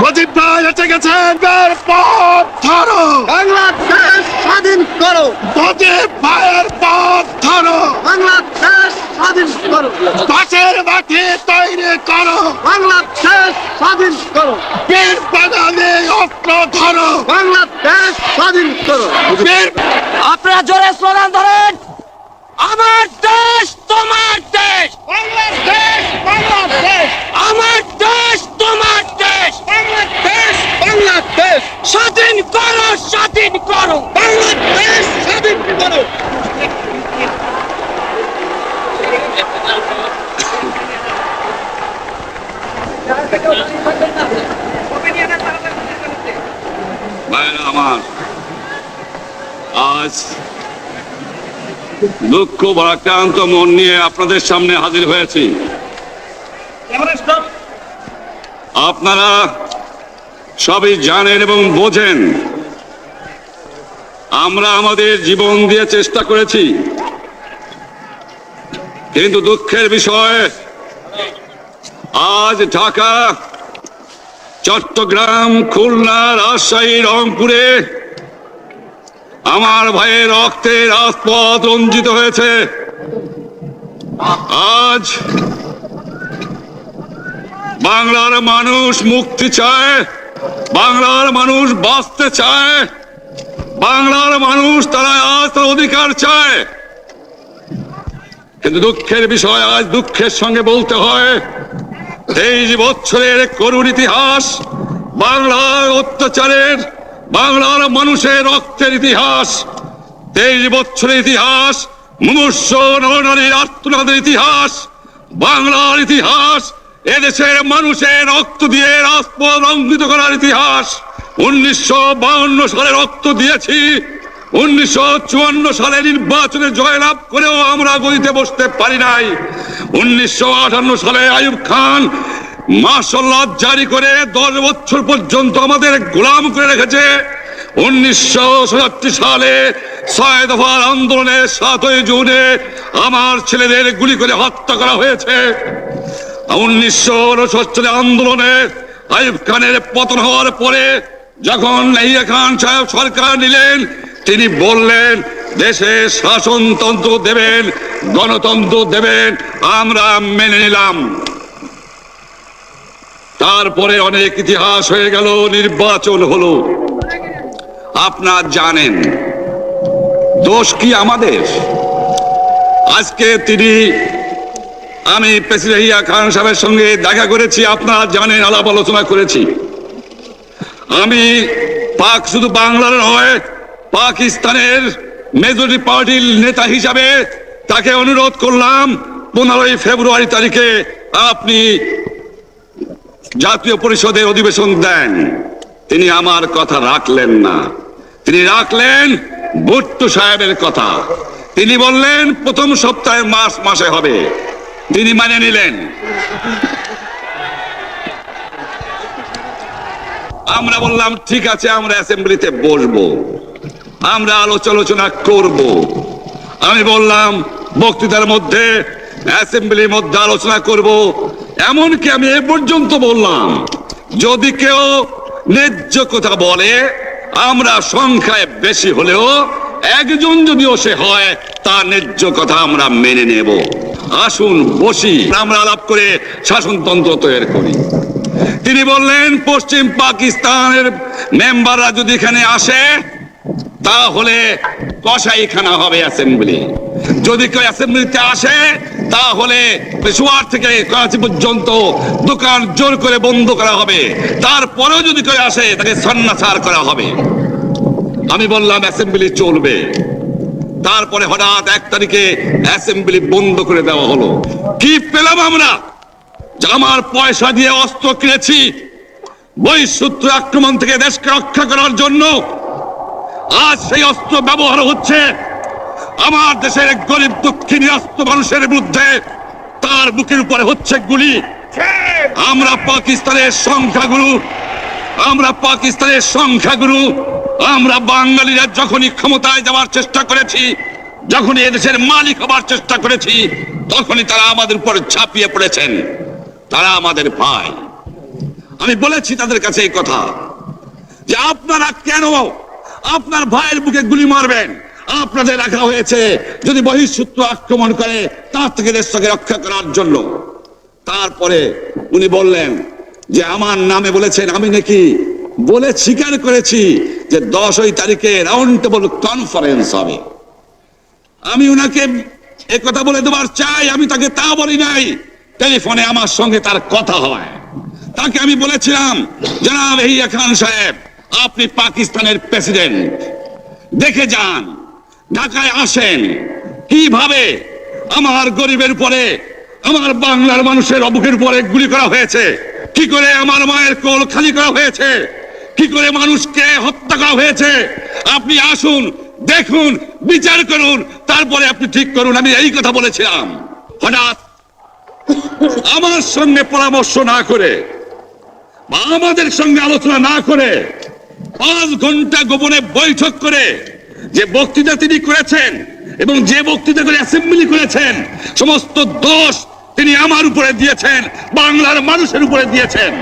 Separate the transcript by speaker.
Speaker 1: মুজিব ভাই এসে গেছেন। বের পথ ধরো।
Speaker 2: বাংলাদেশ স্বাধীন করো।
Speaker 1: মুজিব ভাইয়ের পথ ধরো।
Speaker 2: বাংলাদেশ স্বাধীন করো।
Speaker 1: মাঠে তৈরি করো।
Speaker 2: বাংলাদেশ স্বাধীন করো।
Speaker 1: বীর বাঙালি অস্ত্র ধরো।
Speaker 2: বাংলাদেশ স্বাধীন করো।
Speaker 1: বীর
Speaker 3: আপনারা জোরে স্লোগান ধরেন। আমার দেশ তোমার দেশ
Speaker 1: বাংলাদেশ বাংলাদেশ
Speaker 3: আমার দেশ তোমার দেশ
Speaker 1: বাংলাদেশ বাংলাদেশ
Speaker 3: স্বাধীন করো স্বাধীন করো
Speaker 1: বাংলাদেশ স্বাধীন করো
Speaker 4: আমার আজ দুঃখ ভারাক্রান্ত মন নিয়ে আপনাদের সামনে হাজির হয়েছি। আপনারা সবই জানেন এবং বোঝেন আমরা আমাদের জীবন দিয়ে চেষ্টা করেছি। কিন্তু দুঃখের বিষয়, আজ ঢাকা, চট্টগ্রাম, খুলনা, রাজশাহী, রংপুরে আমার ভাইয়ের রক্তে রাজপথ রঞ্জিত হয়েছে। আজ বাংলার মানুষ মুক্তি চায়, বাংলার মানুষ বাঁচতে চায়। বাংলার মানুষ তারা আজ তার অধিকার চায়। কিন্তু দুঃখের বিষয় আজ দুঃখের সঙ্গে বলতে হয়, তেইশ বছরের করুণ ইতিহাস, বাংলার অত্যাচারের, বাংলার মানুষের রক্তের ইতিহাস। তেইশ বছরের ইতিহাস মুমূর্ষ নরনারীর আত্মনাদের ইতিহাস, বাংলার ইতিহাস, এদেশের মানুষের রক্ত দিয়ে রাজপথ রঙ্গিত করার ইতিহাস। উনিশশো সালে রক্ত দিয়েছি। উনিশশো চুয়ান্ন সালে নির্বাচনে জয়লাভ করেও আমরা গদিতে বসতে পারি নাই। উনিশশো আটান্ন সালে আইয়ুব খান মার্শাল্লাহ জারি করে দশ বছর পর্যন্ত আমাদের গোলাম করে রেখেছে। উনিশশো সাতাত্তর সালে ছয় দফার আন্দোলনে সাতই জুনে আমার ছেলেদের গুলি করে হত্যা করা হয়েছে। উনিশশো উনসত্তরের আন্দোলনে আইব খানের পতন হওয়ার পরে যখন নাহিয়া খান সাহেব সরকার নিলেন, তিনি বললেন, দেশে শাসনতন্ত্র দেবেন, গণতন্ত্র দেবেন, আমরা মেনে নিলাম। তারপরে অনেক ইতিহাস হয়ে গেল, নির্বাচন হলো। আপনার জানেন, দোষ কি আমাদের? আজকে তিনি, আমি প্রেসিডেন্ট খান সাহেবের সঙ্গে দেখা করেছি, আপনারা জানেন, আলাপ আলোচনা করেছি। আমি পাক শুধু বাংলার নয়, পাকিস্তানের মেজরিটি পার্টির নেতা হিসাবে তাকে অনুরোধ করলাম, পনেরোই ফেব্রুয়ারি তারিখে আপনি জাতীয় পরিষদের অধিবেশন দেন। তিনি আমার কথা রাখলেন না। তিনি রাখলেন ভুট্টো সাহেবের কথা। তিনি বললেন, প্রথম সপ্তাহে মাস মাসে হবে। তিনি মানে নিলেন। আমরা বললাম, ঠিক আছে, আমরা অ্যাসেম্বলিতে বসবো। আমরা আলোচনা করব। আমি বললাম, বক্তৃতার মধ্যে অ্যাসেম্বলির মধ্যে আলোচনা করব। এমনকি আমি এ পর্যন্ত বললাম, যদি কেউ ন্যায্য কথা বলে, আমরা সংখ্যায় বেশি হলেও একজন যদিও সে হয়, তার ন্যায্য কথা আমরা মেনে নেব। আসুন, বসি। আমরা আলাপ করে শাসনতন্ত্র তৈরি করি। তিনি বললেন, পশ্চিম পাকিস্তানের মেম্বাররা যদি এখানে আসে, তাহলে কসাইখানা হবে অ্যাসেম্বলি। যদি কেউ অ্যাসেম্বলিতে আসে, তাহলে পেশোয়ার থেকে করাচি পর্যন্ত দোকান জোর করে বন্ধ করা হবে। তারপরেও যদি কেউ আসে, তাকে সন্ন্যাসার করা হবে। আমি বললাম, অ্যাসেম্বলি চলবে। তারপরে হঠাৎ এক তারিখে অ্যাসেম্বলি বন্ধ করে দেওয়া হলো। কি পেলাম আমরা? যে আমার পয়সা দিয়ে অস্ত্র কিনেছি বহিঃশত্রু আক্রমণ থেকে দেশকে রক্ষা করার জন্য। আজ সেই অস্ত্র ব্যবহার হচ্ছে। আমার দেশের গরিব দুঃখী নিরস্ত মানুষের বিরুদ্ধে তার বুকের উপরে হচ্ছে গুলি। আমরা পাকিস্তানের সংখ্যাগুরু। আমরা পাকিস্তানের সংখ্যাগুরু। আমরা বাঙালিরা যখনই ক্ষমতায় যাওয়ার চেষ্টা করেছি, যখনই এদেশের মালিক হবার চেষ্টা করেছি, তখনই তারা আমাদের উপর ছাপিয়ে পড়েছেন। তারা আমাদের ভাই। আমি বলেছি তাদের কাছে এই কথা যে আপনারা কেন আপনার ভাইয়ের বুকে গুলি মারবেন? আপনাদের রাখা হয়েছে যদি বহিঃশত্রু আক্রমণ করে, তার থেকে দেশটাকে রক্ষা করার জন্য। তারপরে উনি বললেন যে, আমার নামে বলেছেন, আমি নাকি বলে স্বীকার করেছি যে দশই তারিখে রাউন্ড টেবল কনফারেন্স হবে। আমি ওনাকে কথা বলে দেবার চাই, আমি তাকে তা বলি নাই। টেলিফোনে আমার সঙ্গে তার কথা হয়। তাকে আমি বলেছিলাম, জনাব হিয়া খান সাহেব, আপনি পাকিস্তানের প্রেসিডেন্ট দেখে যান, ঢাকায় আসেন। কীভাবে আমার গরিবের উপরে, আমার বাংলার মানুষের অবুকের উপরে গুলি করা হয়েছে? কি করে আমার মায়ের কোল খালি করা হয়েছে? কি করে মানুষকে হত্যা করা হয়েছে? আপনি আসুন, দেখুন, বিচার করুন, তারপরে আপনি ঠিক করুন, আমি এই কথা বলেছিলাম। হঠাৎ আমার সঙ্গে পরামর্শ না করে, বা আমাদের সঙ্গে আলোচনা না করে, পাঁচ ঘণ্টা গোপনে বৈঠক করে যে বক্তৃতা তিনি করেছেন এবং যে বক্তৃতা করে অ্যাসেম্বলি করেছেন, সমস্ত দোষ তিনি আমার উপরে দিয়েছেন, বাংলার মানুষের উপরে দিয়েছেন।